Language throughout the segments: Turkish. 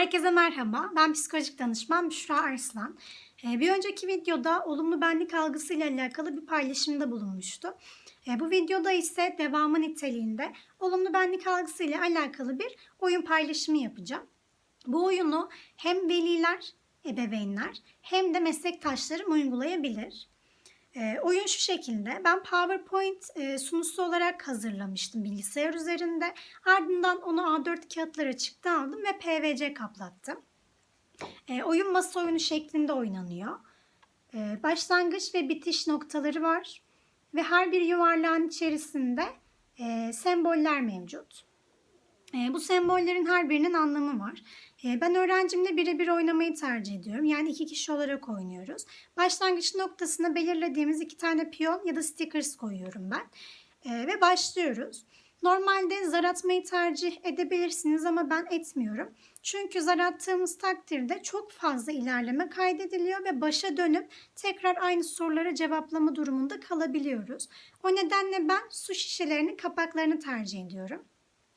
Herkese merhaba. Ben psikolojik danışman Büşra Arslan. Ee, Bir önceki videoda olumlu benlik algısıyla alakalı bir paylaşımda bulunmuştu. Ee, Bu videoda ise devamı niteliğinde olumlu benlik algısıyla alakalı bir oyun paylaşımı yapacağım. Bu oyunu hem veliler, ebeveynler hem de meslektaşlarım uygulayabilir. E, oyun şu şekilde. Ben PowerPoint e, sunusu olarak hazırlamıştım bilgisayar üzerinde. Ardından onu A4 kağıtlara çıktı aldım ve PVC kaplattım. E, oyun masa oyunu şeklinde oynanıyor. E, başlangıç ve bitiş noktaları var. Ve her bir yuvarlağın içerisinde e, semboller mevcut. E, bu sembollerin her birinin anlamı var. E, ben öğrencimle birebir oynamayı tercih ediyorum. Yani iki kişi olarak oynuyoruz. Başlangıç noktasına belirlediğimiz iki tane piyon ya da stickers koyuyorum ben. E, ve başlıyoruz. Normalde zar atmayı tercih edebilirsiniz ama ben etmiyorum. Çünkü zar attığımız takdirde çok fazla ilerleme kaydediliyor ve başa dönüp tekrar aynı sorulara cevaplama durumunda kalabiliyoruz. O nedenle ben su şişelerinin kapaklarını tercih ediyorum.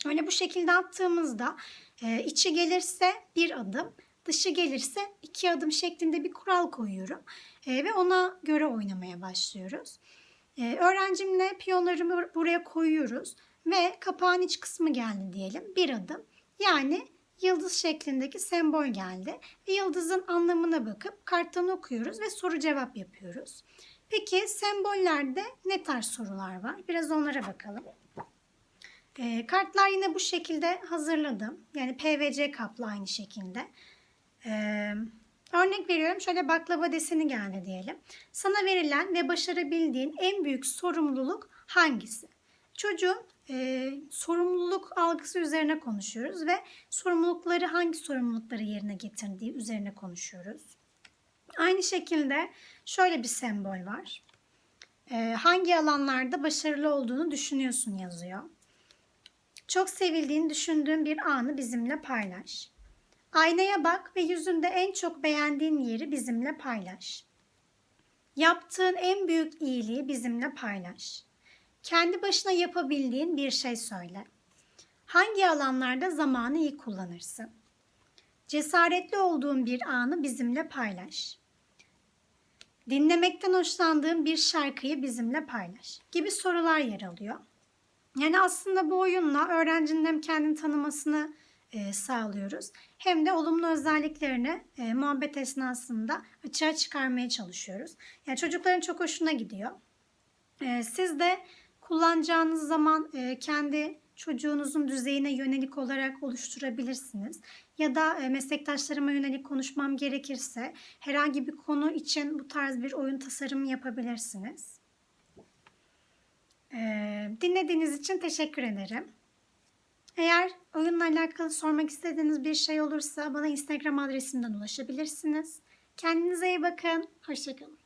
Öyle bu şekilde attığımızda e, içi gelirse bir adım, dışı gelirse iki adım şeklinde bir kural koyuyorum. E, ve ona göre oynamaya başlıyoruz. E, öğrencimle piyonlarımı buraya koyuyoruz ve kapağın iç kısmı geldi diyelim bir adım. Yani yıldız şeklindeki sembol geldi ve yıldızın anlamına bakıp karttan okuyoruz ve soru cevap yapıyoruz. Peki sembollerde ne tarz sorular var? Biraz onlara bakalım. E, kartlar yine bu şekilde hazırladım. Yani PVC kaplı aynı şekilde. E, örnek veriyorum şöyle baklava deseni geldi diyelim. Sana verilen ve başarabildiğin en büyük sorumluluk hangisi? Çocuğun e, sorumluluk algısı üzerine konuşuyoruz ve sorumlulukları hangi sorumlulukları yerine getirdiği üzerine konuşuyoruz. Aynı şekilde şöyle bir sembol var. E, hangi alanlarda başarılı olduğunu düşünüyorsun yazıyor. Çok sevildiğini düşündüğün bir anı bizimle paylaş. Aynaya bak ve yüzünde en çok beğendiğin yeri bizimle paylaş. Yaptığın en büyük iyiliği bizimle paylaş. Kendi başına yapabildiğin bir şey söyle. Hangi alanlarda zamanı iyi kullanırsın? Cesaretli olduğun bir anı bizimle paylaş. Dinlemekten hoşlandığın bir şarkıyı bizimle paylaş gibi sorular yer alıyor. Yani aslında bu oyunla öğrencinin hem kendini tanımasını e, sağlıyoruz hem de olumlu özelliklerini e, muhabbet esnasında açığa çıkarmaya çalışıyoruz. Yani çocukların çok hoşuna gidiyor. E, siz de kullanacağınız zaman e, kendi çocuğunuzun düzeyine yönelik olarak oluşturabilirsiniz. Ya da e, meslektaşlarıma yönelik konuşmam gerekirse herhangi bir konu için bu tarz bir oyun tasarımı yapabilirsiniz. Ee, Dinlediğiniz için teşekkür ederim. Eğer oyunla alakalı sormak istediğiniz bir şey olursa bana Instagram adresimden ulaşabilirsiniz. Kendinize iyi bakın. Hoşçakalın.